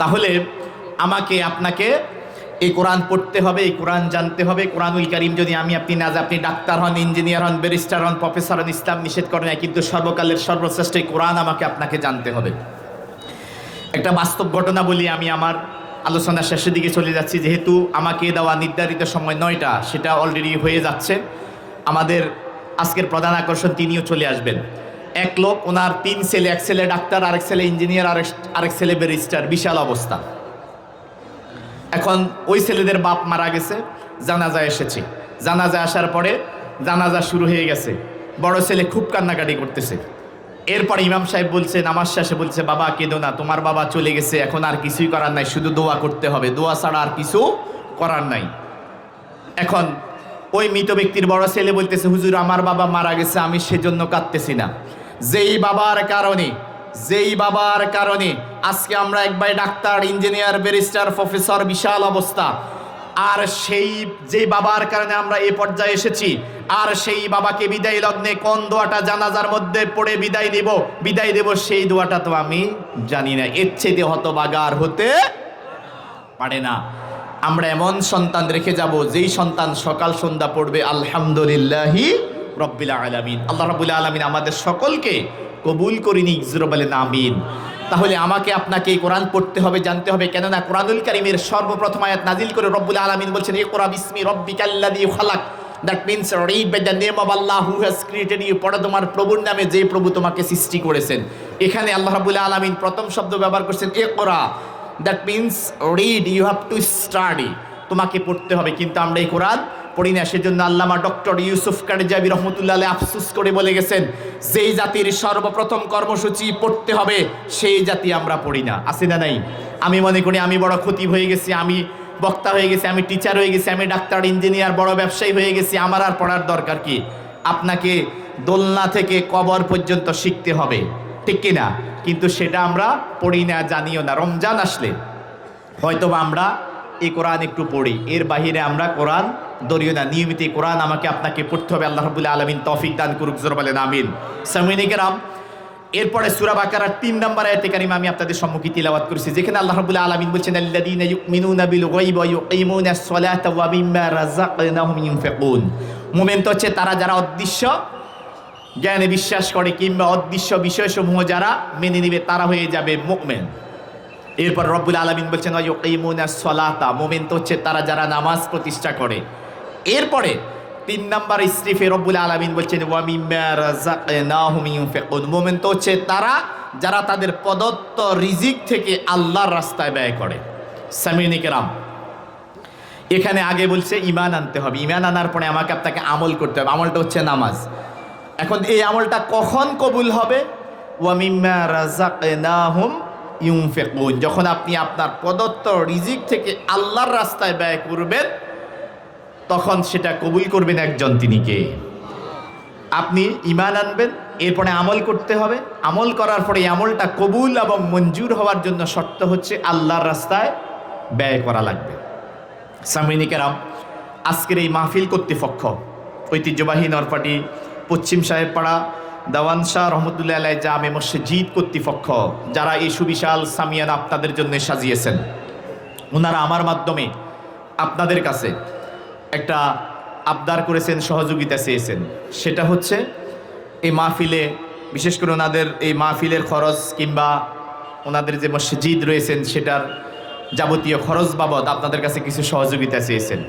তাহলে আমাকে আপনাকে এই কোরআন পড়তে হবে, এই কোরআন জানতে হবে। কোরআনুল করিম যদি আমি, আপনি না আপনি ডাক্তার হন, ইঞ্জিনিয়ার হন, ব্যারিস্টার হন, প্রফেসর হন, ইসলাম নিষেধ করে না কিন্তু সর্বকালের সর্বশ্রেষ্ঠ এই কোরআন আমাকে আপনাকে জানতে হবে। একটা বাস্তব ঘটনা বলি আমি আমার আলোচনা শেষের দিকে চলে যাচ্ছি। যেহেতু আমাকে দেওয়া নির্ধারিত সময় নয়টা, সেটা অলরেডি হয়ে যাচ্ছে। আমাদের আজকের প্রধান আকর্ষণ তিনিও চলে আসবেন। এক লোক, ওনার তিন ছেলে, এক ছেলে ডাক্তার, আরেক ছেলে ইঞ্জিনিয়ার, আরেক আরেক ছেলে ব্যারিস্টার। বিশাল অবস্থা। এখন ওই ছেলেদের বাপ মারা গেছে জানাজা এসেছে। জানাজা আসার পরে জানাজা শুরু হয়ে গেছে। বড় ছেলে খুব কান্নাকাটি করতেছে। এরপর ইমাম সাহেব বলছে, নামাজ শেষে বলছে, বাবা, কেঁদো না, তোমার বাবা চলে গেছে, এখন আর কিছুই করার নাই, শুধু দোয়া করতে হবে। দোয়া ছাড়া আর কিছু করার নাই। এখন ওই মৃত ব্যক্তির বড় ছেলে বলতেছে, হুজুর, আমার বাবা মারা গেছে, আমি সেজন্য কাঁদতেছি না। যেই বাবার কারণে, যেই বাবার কারণে আজকে আমরা একবার ডাক্তার, ইঞ্জিনিয়ার, ব্যারিস্টার, প্রফেসর, বিশাল অবস্থা। আর সেই, যেই বাবার কারণে আমরা এই পর্যায়ে এসেছি, আর সেই বাবাকে বিদায় লগ্নে কোন দোয়াটা জানাজার মধ্যে পড়ে বিদায় দেব বিদায় দেব সেই দোয়াটা তো আমি জানি না। এর চেয়ে হতবাগার হতে পারে না। আমরা এমন সন্তান রেখে যাব, যেই সন্তান সকাল সন্ধ্যা পড়বে, আলহামদুলিল্লাহি রব্বিল আলামিন। আল্লাহ রব্বুল আলামিন আমাদের সকলকে কবুল করিনি ইজরো বলেন আমিন। তাহলে আমাকে আপনাকে এই কোরআন পড়তে হবে, জানতে হবে, কেননা কোরআনুল করিমের সর্বপ্রথম আয়াত নাজিল করে রব্বুল আলামিন বলছেন, ইকরা বিসমি রব্বিকাল্লাযী খালাক। That means read by the name of Allah who has created you পড়ো তোমার প্রভুর নামে যে প্রভু তোমাকে সৃষ্টি করেছেন। এখানে আল্লাহ রাব্বুল আলামিন প্রথম শব্দ ব্যবহার করছেন, ইকরা। That means read you have to study তোমাকে পড়তে হবে, কিন্তু আমরা এই কোরআন পড়ি না, সেজন্য আল্লামা ডক্টর ইউসুফ কারজাবি রহমতুল্লাহ আফসুস করে বলে গেছেন, যেই জাতির সর্বপ্রথম কর্মসূচি পড়তে হবে, সেই জাতি আমরা পড়ি না। আছে না নাই? আমি মনে করি আমি বড় ক্ষতি হয়ে গেছি, আমি বক্তা হয়ে গেছি, আমি টিচার হয়ে গেছি, আমি ডাক্তার ইঞ্জিনিয়ার বড় ব্যবসায়ী হয়ে গেছি, আমার আর পড়ার দরকার কি? আপনাকে দোলনা থেকে কবর পর্যন্ত শিখতে হবে, ঠিক কিনা কিন্তু সেটা আমরা পড়ি না, জানিও না, রমজান আসলে। হয়তো আমরা এই কোরআন একটু পড়ি। এর বাহিরে আমরা কোরআন দরিও না। নিয়মিত এই কোরআন আমাকে আপনাকে পড়তে হবে। আল্লাহ রবুল্লা আলমিন তৌফিক দান করুক, জোর বলেন, আমিন। সামিনিকেরাম এরপরে সুরা বাকারার তিন নম্বর আয়াতে কারিম আমি আপনাদের সম্মুখে তিলাওয়াত করেছি। যেখানে আল্লাহ রাব্বুল আলামিন বলছেন, আল্লাযীনা ইউমিনুনা বিল গায়বি ওয়া ইউকিমুনা আস-সালাতা ওয়া মিম্মা রাযাকনাহুম ইউনফিকুন হচ্ছে তারা যারা অদৃশ্য, জ্ঞানে বিশ্বাস করে, কিংবা অদৃশ্য বিষয়সমূহ যারা মেনে নিবে, তারা হয়ে যাবে মুমিন। এরপর রব্বুল আলামিন বলছেন ইউকিমুনা আস-সালাতা তো হচ্ছে তারা যারা নামাজ প্রতিষ্ঠা করে। এরপরে তিন নাম্বার ইস্রিফে রব্বুল আলামিন বলছেন মুমিন তো হচ্ছে তারা যারা তাদের প্রদত্ত রিজিক থেকে আল্লাহর রাস্তায় ব্যয় করে। সামিনী কেরাম, এখানে আগে বলছে ইমান আনতে হবে। ইমান আনার পরে আমাকে আপনাকে আমল করতে হবে। আমলটা হচ্ছে নামাজ। এখন এই আমলটা কখন কবুল হবে? ওয়া মিম্মা রাযাকনাহুম ইউনফিকুন যখন আপনি আপনার প্রদত্ত রিজিক থেকে আল্লাহর রাস্তায় ব্যয় করবেন, তখন সেটা কবুল করবেন একজন তিনি কে? আপনি ইমান আনবেন, এরপরে আমল করতে হবে। আমল করার পরে আমলটা কবুল এবং মঞ্জুর হওয়ার জন্য শর্ত হচ্ছে আল্লাহর রাস্তায় ব্যয় করা লাগবে। সামিনিকেরাম আজকের এই মাহফিল কর্তৃপক্ষ, ঐতিহ্যবাহী নরপাটি, পশ্চিম সাহেবপাড়া দেওয়ান শাহ রহমতুল্লাহ আলাই জামে মসজিদ কর্তৃপক্ষ, যারা এই সুবিশাল সামিয়ান আপনাদের জন্য সাজিয়েছেন ওনারা আমার মাধ্যমে আপনাদের কাছে একটা আবদার করেছেন, সহযোগিতা চেয়েছেন। সেটা হচ্ছে, এই মাহফিলে, বিশেষ করে ওনাদের এই মাহফিলের খরচ কিংবা ওনাদের যে মসজিদ রয়েছেন, সেটার যাবতীয় খরচ বাবদ আপনাদের কাছে কিছু সহযোগিতা চেয়েছেন।